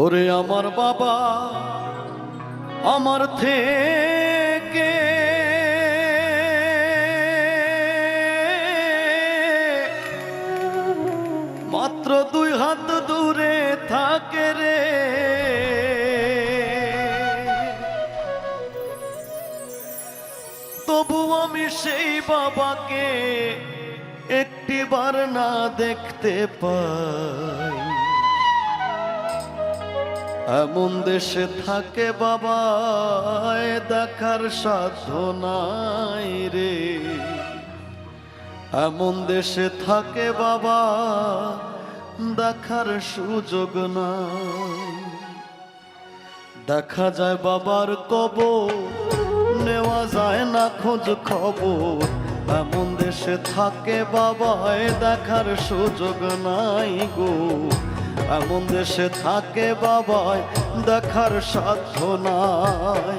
ওরে আমার বাবা, আমার থেকে। মাত্র দুই হাত দূরে থাকে রে। তবু আমি সেই বাবাকে একটিবার না দেখতে পাই। এমন দেশে থাকে বাবা দেখার সাধ্য নাই রে। এমন দেশে থাকে বাবা, দেখার সুযোগ নাই। দেখা যায় বাবার কব নেওয়া যায় না খোঁজ খবর। এমন দেশে থাকে বাবা, এ দেখার সুযোগ নাই গো। এমন দেশে থাকে বাবায় দেখার সাধ্য নাই।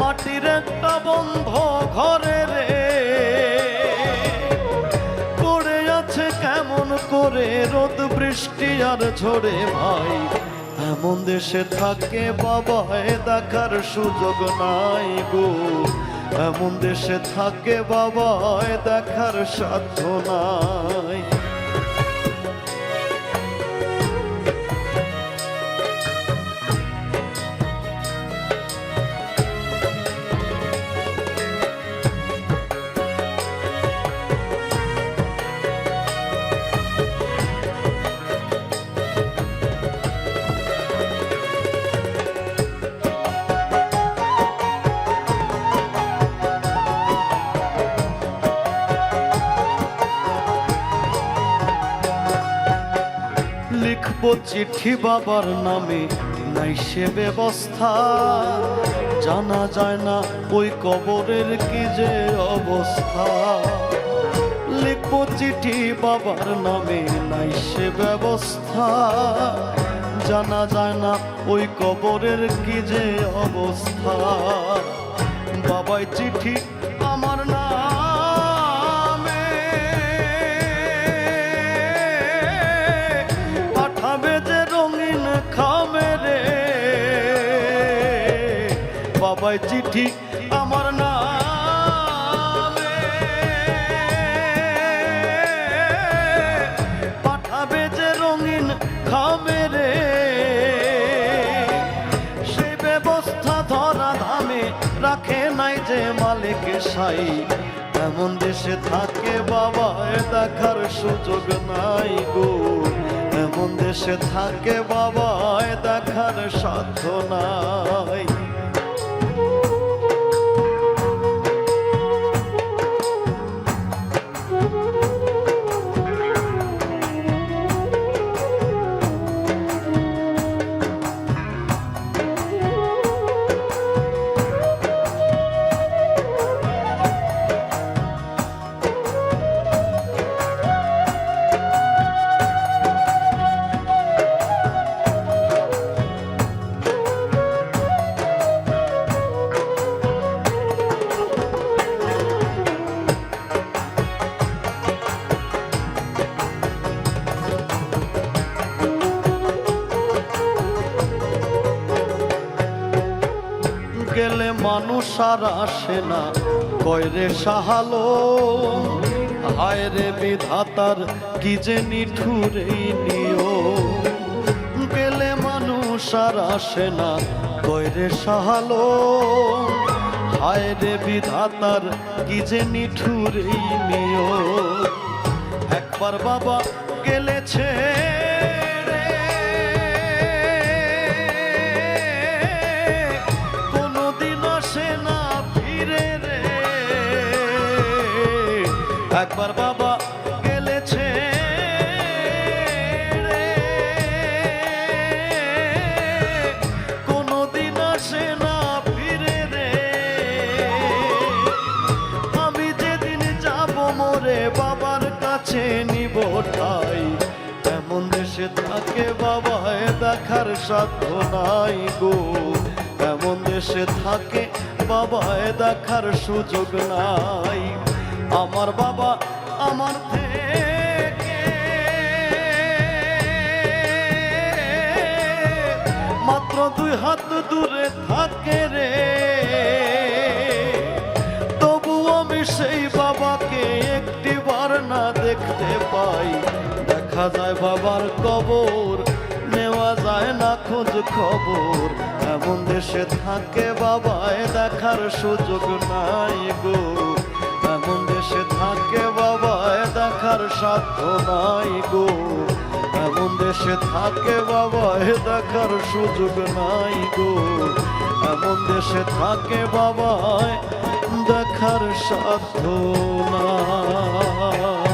মাটির একটা বন্ধ ঘরে রে। পড়ে আছে কেমন করে রোদ, বৃষ্টি আর ঝরে ভাই। এমন দেশে থাকে বাবায় দেখার সুযোগ নাই গো। এমন দেশে থাকে বাবায় দেখার সাধ্য নাই। লিখব চিঠি বাবার নামে, নাই সে ব্যবস্থা। জানা যায় না ওই কবরের কি যে অবস্থা। লিখব চিঠি বাবার নামে, নাই সে ব্যবস্থা। জানা যায় না ওই কবরের কি যে অবস্থা। বাবাই চিঠি বাবাই চিঠি আমার যে রঙিন রে। সে ব্যবস্থা রাখে নাই যে মালিক সাই। এমন দেশে থাকে বাবা দেখার সুযোগ নাই গো। এমন দেশে থাকে বাবা দেখার সাধ্য নাই। মানুষ আর আসে না। কয়রে সাহালো, হায় রে বিধাতার, কি যে নিঠুর নিয়ম। গেলে মানুষ আর আসে না। কয়রে সাহালো, হায় রে বিধাতার, কি যে নিঠুর নিয়ম। একবার বাবা গেলেছে একবার বাবা গেলেছে। কোনোদিন আসে না ফিরে রে আমি যেদিন যাব মোরে বাবার কাছে নিব ঠাই। এমন দেশে থাকে বাবায় দেখার সাধ্য নাই গো। এমন দেশে থাকে বাবায় দেখার সুযোগ নাই আমার বাবা আমার থেকে। মাত্র দুই হাত দূরে থাকে রে। তবু আমি সেই বাবাকে একটি বার না দেখতে পাই। দেখা যায় বাবার কবর, নেওয়া যায় না খোঁজ খবর। এমন দেশে থাকে বাবায় দেখার সুযোগ নাই গো। এমন দেশে থাকে বাবায় দেখার সাধ্য নাই গো। এমন দেশে থাকে বাবায় দেখার সুযোগ নাই গো। এমন দেশে থাকে বাবায় দেখার সাধ্য নাই।